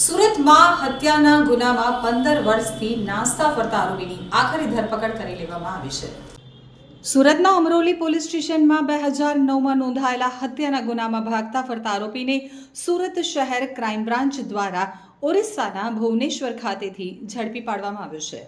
સુરતમાં હત્યાના ગુનામાં પંદર વર્ષથી નાસ્તા ફરતા આરોપીની આખરી ધરપકડ કરી લેવામાં આવી છે. સુરતના અમરોલી પોલીસ સ્ટેશનમાં બે હજાર નવમાં નોંધાયેલા હત્યાના ગુનામાં ભાગતા ફરતા આરોપીને સુરત શહેર ક્રાઇમ બ્રાન્ચ દ્વારા ઓરિસ્સાના ભુવનેશ્વર ખાતેથી ઝડપી પાડવામાં આવ્યો છે.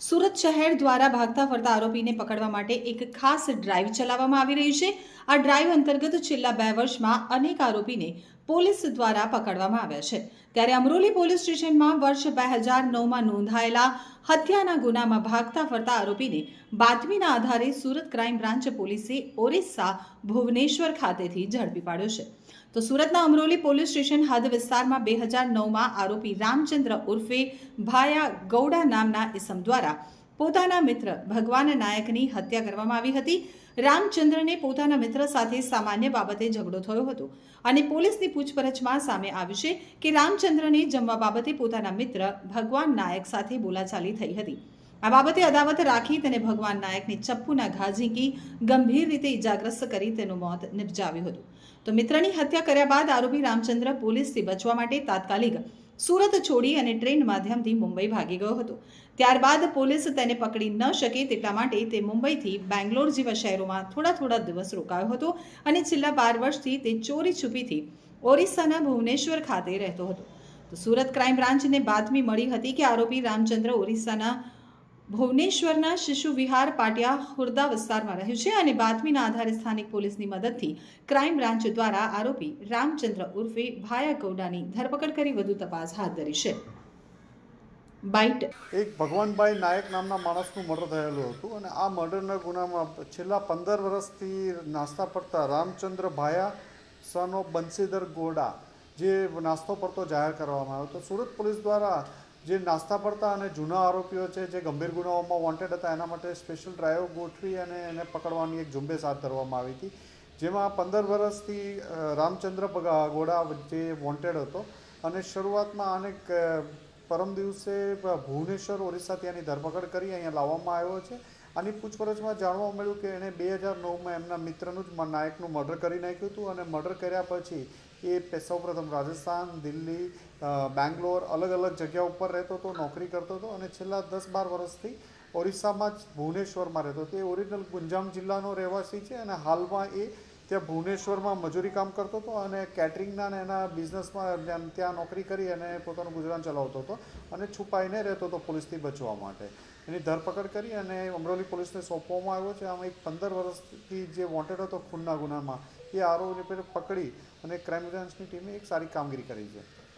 સુરત શહેર દ્વારા ભાગતા ફરતા આરોપીને પકડવા માટે એક ખાસ ડ્રાઈવ ચલાવવામાં આવી રહી છે. આ ડ્રાઈવ અંતર્ગત છેલ્લા બે વર્ષમાં અનેક આરોપીને પોલીસ દ્વારા પકડવામાં આવ્યા છે. ત્યારે અમરોલી પોલીસ સ્ટેશનમાં વર્ષ બે હજાર નવમાં નોંધાયેલા હત્યાના ગુનામાં ભાગતા ફરતા આરોપીને બાતમીના આધારે સુરત ક્રાઇમ બ્રાન્ચ પોલીસે ઓરિસ્સા ભુવનેશ્વર ખાતેથી ઝડપી પાડ્યો છે. તો સુરતના અમરોલી પોલીસ સ્ટેશન હદ વિસ્તારમાં બે હજાર નવમાં આરોપી રામચંદ્ર ઉર્ફે ભાયા ગૌડા નામના ઇસમ દ્વારા પોતાના મિત્ર ભગવાન નાયકની હત્યા કરવામાં આવી હતી. રામચંદ્રને પોતાના મિત્ર સાથે સામાન્ય બાબતે ઝઘડો થયો હતો અને પોલીસની પૂછપરછમાં સામે આવ્યું છે કે રામચંદ્રને જમવા બાબતે પોતાના મિત્ર ભગવાન નાયક સાથે બોલાચાલી થઈ હતી. આ બાબતે અદાવત રાખી તેને ભગવાન નાયકને ચપ્પુના ઘા ઝીંકી ગંભીર રીતે ઇજાગ્રસ્ત કરી તેનું મોત નિપજાવ્યું હતું. તો મિત્રની હત્યા કર્યા બાદ આરોપી રામચંદ્ર પોલીસથી બચવા માટે તાત્કાલિક સુરત છોડી અને ટ્રેન માધ્યમથી મુંબઈ ભાગી ગયો હતો. ત્યારબાદ પોલીસ તેને પકડી ન શકે તેટલા માટે તે મુંબઈથી બેંગ્લોર જેવા શહેરોમાં થોડા થોડા દિવસ રોકાયો હતો અને છેલ્લા બાર વર્ષથી તે ચોરી છુપીથી ઓરિસ્સાના ભુવનેશ્વર ખાતે રહેતો હતો. તો સુરત ક્રાઇમ બ્રાન્ચને બાતમી મળી હતી કે આરોપી રામચંદ્ર ઓરિસ્સાના ભુવનેશ્વરના શિશુ વિહાર પાટિયા ખુર્દા વિસ્તારમાં રહ્યું છે અને બાતમીના આધારે સ્થાનિક પોલીસની મદદથી ક્રાઇમ બ્રાન્ચ દ્વારા આરોપી રામચંદ્ર ઉર્ફે ભાયા ગૌડાની ધરપકડ કરી વધુ તપાસ હાથ ધરી છે. બાઇટ એક ભગવાનભાઈ નાયક નામના માણસનું મર્ડર થયેલું હતું અને આ મર્ડરના ગુનામાં છેલ્લા પંદર વર્ષથી નાસ્તા પડતા રામચંદ્ર ભાયા સન બંસીધર ગોડા, જે નાસ્તો પડતો જાહેર કરવામાં આવ્યો હતો. સુરત પોલીસ દ્વારા જે નાસ્તા પડતા અને જૂના આરોપીઓ છે, જે ગંભીર ગુનાઓમાં વોન્ટેડ હતા, એના માટે સ્પેશિયલ ડ્રાઈવ ગોઠવી અને એને પકડવાની એક ઝુંબેશ હાથ ધરવામાં આવી હતી. જેમાં પંદર વર્ષથી રામચંદ્ર ગોડા જે વોન્ટેડ હતો અને શરૂઆતમાં આને પરમ દિવસે ભુવનેશ્વર, ઓરિસ્સા ત્યાંની ધરપકડ કરી, અહીંયા લાવવામાં આવ્યો છે. આની પૂછપરછમાં જાણવા મળ્યું કે એણે બે હજાર નવમાં એમના મિત્રનું જ નાયકનું મર્ડર કરી નાખ્યું હતું અને મર્ડર કર્યા પછી એ સૌપ્રથમ રાજસ્થાન, દિલ્હી બેંગ્લોર અલગ અલગ જગ્યા ઉપર રહેતો હતો, નોકરી કરતો હતો અને છેલ્લા દસ બાર વર્ષથી ઓરિસ્સામાં જ ભુવનેશ્વરમાં રહેતો હતો. એ ઓરિજિનલ ગુંજામ જિલ્લાનો રહેવાસી છે અને હાલમાં એ ત્યાં ભુવનેશ્વરમાં મજૂરી કામ કરતો હતો અને કેટરિંગના ને એના બિઝનેસમાં ત્યાં નોકરી કરી અને પોતાનું ગુજરાન ચલાવતો હતો અને છુપાઈને રહેતો હતો પોલીસથી બચવા માટે. એની ધરપકડ કરી અને અમરોલી પોલીસને સોંપવામાં આવ્યો છે. આમાં એક પંદર વર્ષથી જે વોન્ટેડ હતો ખૂનના ગુનામાં, એ આરોપીને પકડી અને ક્રાઇમ બ્રાન્ચની ટીમે એક સારી કામગીરી કરી છે.